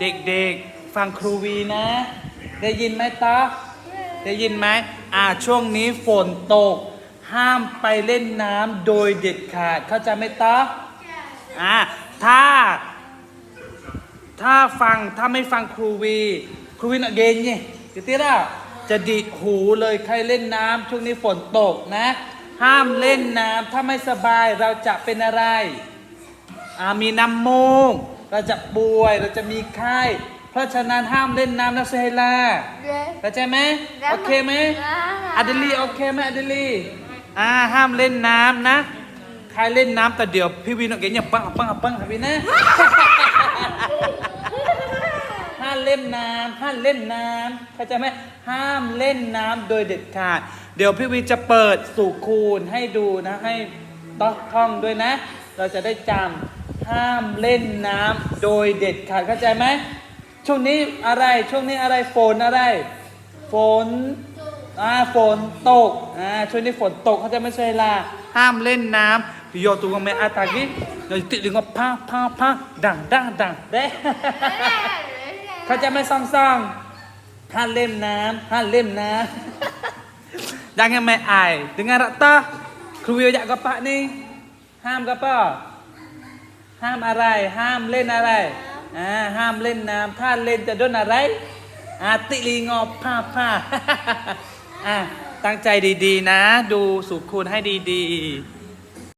เด็กๆ ฟังครูวีนะ ได้ยินไหมต๊อกได้ยินไหมอ่าช่วงนี้ฝนตก ห้ามไปเล่นน้ำโดยเด็ดขาด เข้าใจไหมต๊อกอ่าถ้า ถ้าฟังถ้าไม่ฟังครูวี ครูวีน่ะเกงไงจะตีละจะดิดหูเลยใครเล่นน้ำช่วงนี้ฝนตกนะ ห้ามเล่นน้ำถ้าไม่สบายเราจะเป็นอะไรอ่ามีน้ำมูก เราจะป่วยเราจะมีไข้เพราะฉะนั้นห้ามเล่นน้ำนะเซฮลาเข้าใจไหมโอเคไหมอะเดลีโอเคไหมอะเดลีอ่าห้ามเล่นน้ำนะใครเล่นน้ำแต่เดี๋ยวพี่วินเอาเกงอย่าปังปังปังครับพี่นะห้ามเล่นน้ำห้ามเล่นน้ำเข้าใจไหมห้ามเล่นน้ำโดยเด็ดขาด เดี๋ยวพี่วีจะเปิดสู่คูณให้ดูนะให้ต้องท่องด้วยนะ เราจะได้จำ ห้ามเล่นน้ำโดยเด็ดขาดเข้าใจไหมช่วงนี้อะไรช่วงนี้อะไรฝนอะไร ฝนอ่าฝนตกอ่าช่วงนี้ฝนตกเขาใจะไม่ใช่ลาห้ามเล่นน้ำพี่โยตูกงเมอาตากิเดี๋ยวติดดึงว่าพาพาพาดังดังดังเด้เขาจะไม่ซ่องซ่องห้ามเล่มน้ำห้ามเล่มน้ำ Jangan main air. Dengar tak tah? Kru ajak kapak ni. ห้ามกระเป๋า ห้ามอะไร ห้ามเล่นอะไรอ่าห้ามเล่นน้ำถ้าเล่นจะโดนอะไรอาติลีงอผ้าผ้าอ่าตั้งใจดีๆนะ ดูสุขคุณให้ดีๆ